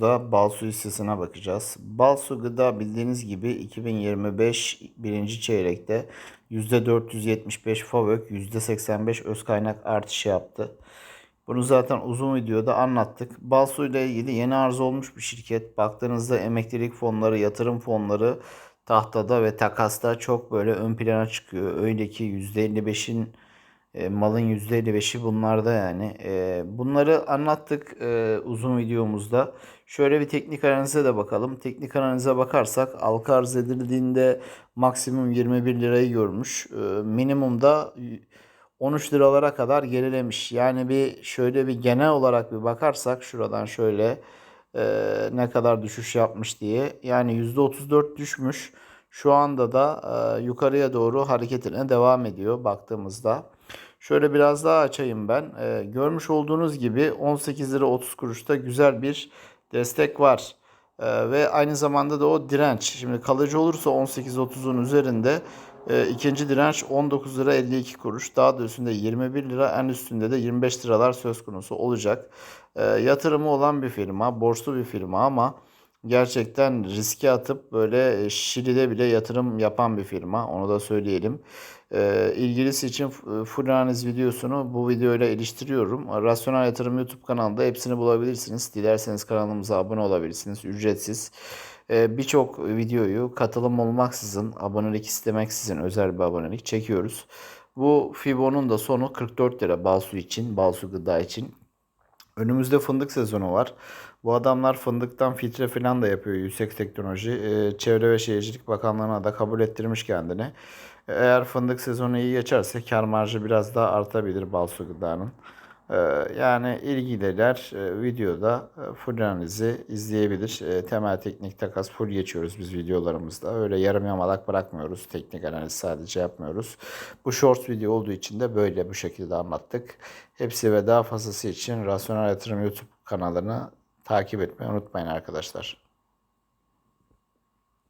Da Balsu hissesine bakacağız. Balsu Gıda bildiğiniz gibi 2025 birinci çeyrekte %475 FAVÖK, %85 öz kaynak artışı yaptı. Bunu zaten uzun videoda anlattık. Balsu ile ilgili yeni arz olmuş bir şirket. Baktığınızda emeklilik fonları, yatırım fonları tahtada ve takasta çok böyle ön plana çıkıyor. Öyle ki %55'in e, malın %55'i bunlarda yani. E, bunları anlattık e, uzun videomuzda. Şöyle bir teknik analize de bakalım. Teknik analize bakarsak halka arz edildiğinde maksimum 21 lirayı görmüş. E, minimumda 13 liralara kadar gerilemiş. Yani bir şöyle bir genel olarak bir bakarsak şuradan şöyle ne kadar düşüş yapmış diye. Yani %34 düşmüş. Şu anda da yukarıya doğru hareketine devam ediyor baktığımızda. Şöyle biraz daha açayım ben. E, görmüş olduğunuz gibi 18 lira 30 kuruşta güzel bir destek var. E, ve aynı zamanda da o direnç. Şimdi kalıcı olursa 18.30'un üzerinde e, ikinci direnç 19 lira 52 kuruş. Daha da üstünde 21 lira en üstünde de 25 liralar söz konusu olacak. E, yatırımı olan bir firma, borçlu bir firma ama gerçekten riske atıp böyle e, Şili'de bile yatırım yapan bir firma. Onu da söyleyelim. E, ilgilisi için f- full analiz videosunu bu videoyla iliştiriyorum. Rasyonel Yatırım YouTube kanalında hepsini bulabilirsiniz. Dilerseniz kanalımıza abone olabilirsiniz. Ücretsiz. E, Birçok videoyu katılım olmaksızın, abonelik istemeksizin özel bir abonelik çekiyoruz. Bu Fibo'nun da sonu 44 lira Balsu için, Balsu gıda için. Önümüzde fındık sezonu var. Bu adamlar fındıktan filtre falan da yapıyor yüksek teknoloji. Ee, Çevre ve Şehircilik Bakanlığı'na da kabul ettirmiş kendini. Eğer fındık sezonu iyi geçerse kar marjı biraz daha artabilir Balsu Gıda'nın. Ee, yani ilgililer e, videoda e, full analizi izleyebilir. E, temel teknik takas full geçiyoruz biz videolarımızda. Öyle yarım yamalak bırakmıyoruz. Teknik analiz sadece yapmıyoruz. Bu short video olduğu için de böyle bu şekilde anlattık. Hepsi ve daha fazlası için Rasyonel Yatırım YouTube kanalını takip etmeyi unutmayın arkadaşlar.